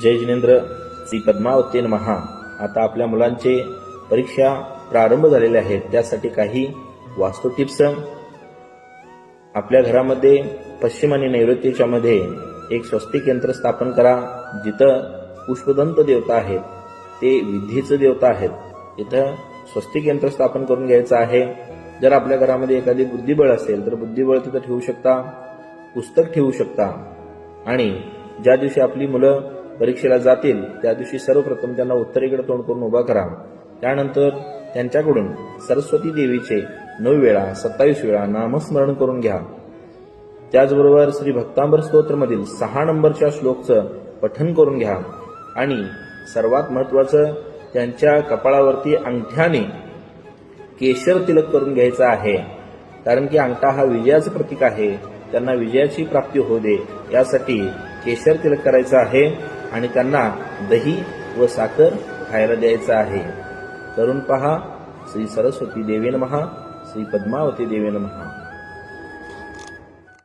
जय जिनेंद्र श्री पद्मावती महा आता आपल्या मुलांचे परीक्षा प्रारंभ झालेले आहेत. त्यासाठी काही वास्तू टिप्स. आपल्या घरामध्ये पश्चिम आणि नैऋत्यच्या मध्ये एक स्वस्तिक यंत्र स्थापन करा जिथं पुष्पदंत देवता आहेत. ते विधीचं देवता आहेत. इथं स्वस्तिक यंत्र स्थापन करून घ्यायचं आहे. जर आपल्या घरामध्ये एखादी बुद्धिबळ असेल तर बुद्धिबळ तिथं ठेवू शकता पुस्तक ठेवू शकता. आणि ज्या दिवशी आपली मुलं परीक्षेला जातील त्या दिवशी सर्वप्रथम त्यांना उत्तरेकडे तोंड करून उभा करा. त्यानंतर त्यांच्याकडून सरस्वती देवीचे नऊ वेळा सत्तावीस वेळा नामस्मरण करून घ्या. त्याचबरोबर श्री भक्तांबर स्तोत्रमधील सहा नंबरच्या श्लोकचं पठन करून घ्या. आणि सर्वात महत्वाचं त्यांच्या कपाळावरती अंगठ्याने केशर तिलक करून घ्यायचा आहे. कारण की अंगठा हा विजयाचं प्रतीक आहे. त्यांना विजयाची प्राप्ती होऊ दे. यासाठी केशर तिलक करायचं आहे. आणि त्यांना दही व साखर खायला द्यायचं आहे. करून पहा श्री सरस्वती देवेन महा श्री पद्मावती देवेन महा